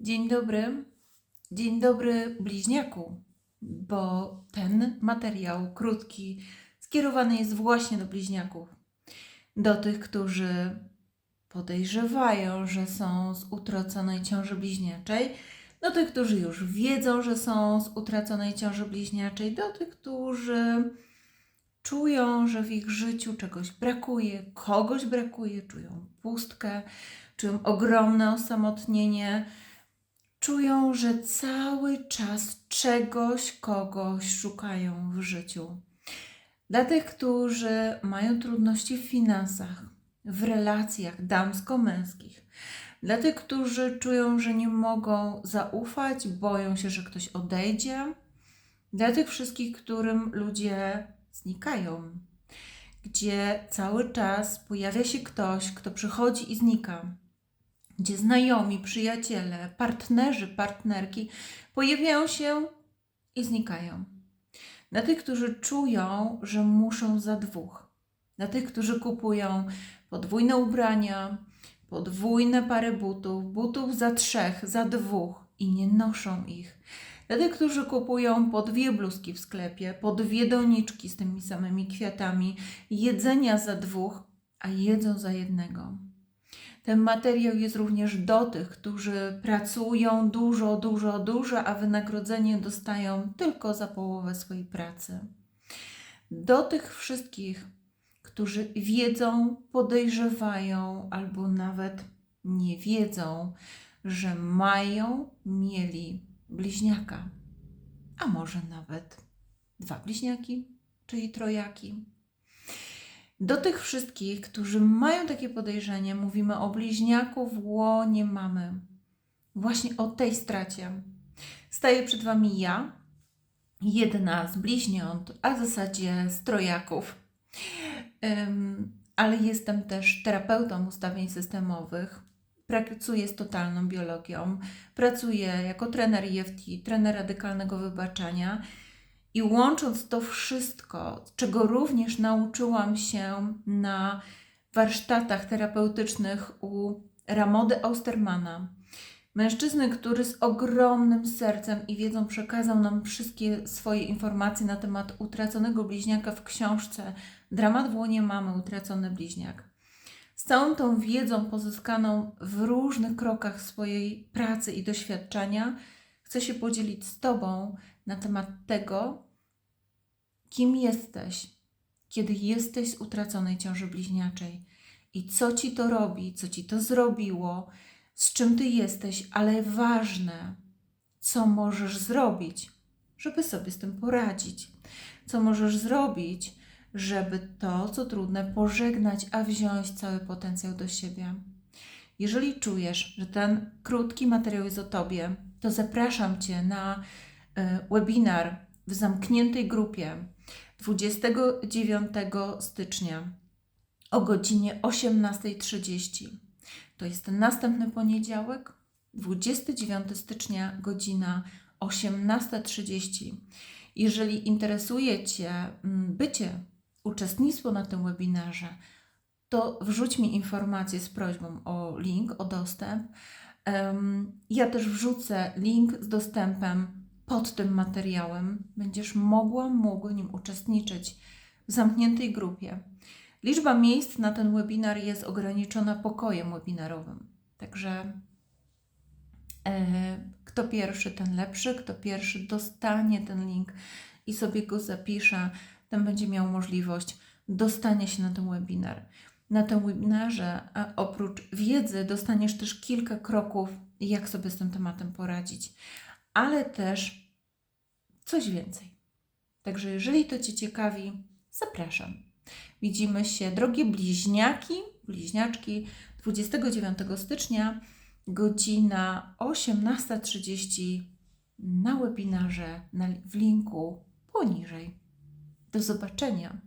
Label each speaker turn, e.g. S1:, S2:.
S1: Dzień dobry. Dzień dobry, bliźniaku, bo ten materiał krótki skierowany jest właśnie do bliźniaków. Do tych, którzy podejrzewają, że są z utraconej ciąży bliźniaczej, do tych, którzy już wiedzą, że są z utraconej ciąży bliźniaczej, do tych, którzy czują, że w ich życiu czegoś brakuje, kogoś brakuje, czują pustkę, czują ogromne osamotnienie, czują, że cały czas czegoś, kogoś szukają w życiu. Dla tych, którzy mają trudności w finansach, w relacjach damsko-męskich, dla tych, którzy czują, że nie mogą zaufać, boją się, że ktoś odejdzie, dla tych wszystkich, którym ludzie znikają, gdzie cały czas pojawia się ktoś, kto przychodzi i znika, gdzie znajomi, przyjaciele, partnerzy, partnerki pojawiają się i znikają. Dla tych, którzy czują, że muszą za dwóch. Dla tych, którzy kupują podwójne ubrania, podwójne pary butów, butów za trzech, za dwóch i nie noszą ich. Dla tych, którzy kupują po dwie bluzki w sklepie, po dwie doniczki z tymi samymi kwiatami, jedzenia za dwóch, a jedzą za jednego. Ten materiał jest również do tych, którzy pracują dużo, dużo, dużo, a wynagrodzenie dostają tylko za połowę swojej pracy. Do tych wszystkich, którzy wiedzą, podejrzewają albo nawet nie wiedzą, że mają, mieli bliźniaka, a może nawet dwa bliźniaki, czyli trojaki. Do tych wszystkich, którzy mają takie podejrzenie, mówimy o bliźniaku w łonie mamy. Właśnie o tej stracie. Staję przed Wami ja, jedna z bliźniąt, a w zasadzie z trojaków. Ym, ale jestem też terapeutą ustawień systemowych. Pracuję z totalną biologią. Pracuję jako trener EFT, trener radykalnego wybaczania. I łącząc to wszystko, czego również nauczyłam się na warsztatach terapeutycznych u Ramody Austermana, mężczyzny, który z ogromnym sercem i wiedzą przekazał nam wszystkie swoje informacje na temat utraconego bliźniaka w książce Dramat w łonie mamy, utracony bliźniak. Z całą tą wiedzą pozyskaną w różnych krokach swojej pracy i doświadczenia, chcę się podzielić z Tobą na temat tego, kim jesteś, kiedy jesteś z utraconej ciąży bliźniaczej i co ci to robi, co ci to zrobiło, z czym ty jesteś, ale ważne, co możesz zrobić, żeby sobie z tym poradzić. Co możesz zrobić, żeby to, co trudne, pożegnać, a wziąć cały potencjał do siebie. Jeżeli czujesz, że ten krótki materiał jest o tobie, to zapraszam cię na y, webinar w zamkniętej grupie 29 stycznia o godzinie 18.30. To jest ten następny poniedziałek, 29 stycznia, godzina 18.30. Jeżeli interesuje Cię mm, bycie, uczestnictwo na tym webinarze, to wrzuć mi informację z prośbą o link, o dostęp. Ja też wrzucę link z dostępem pod tym materiałem. Będziesz mogła, mógł nim uczestniczyć w zamkniętej grupie. Liczba miejsc na ten webinar jest ograniczona pokojem webinarowym. Także e, kto pierwszy, ten lepszy. Kto pierwszy dostanie ten link i sobie go zapisze, ten będzie miał możliwość dostania się na ten webinar. Na tym webinarze, oprócz wiedzy, dostaniesz też kilka kroków, jak sobie z tym tematem poradzić, ale też coś więcej. Także jeżeli to Cię ciekawi, zapraszam. Widzimy się, drogie bliźniaki, bliźniaczki, 29 stycznia, godzina 18.30 na webinarze na, w linku poniżej. Do zobaczenia.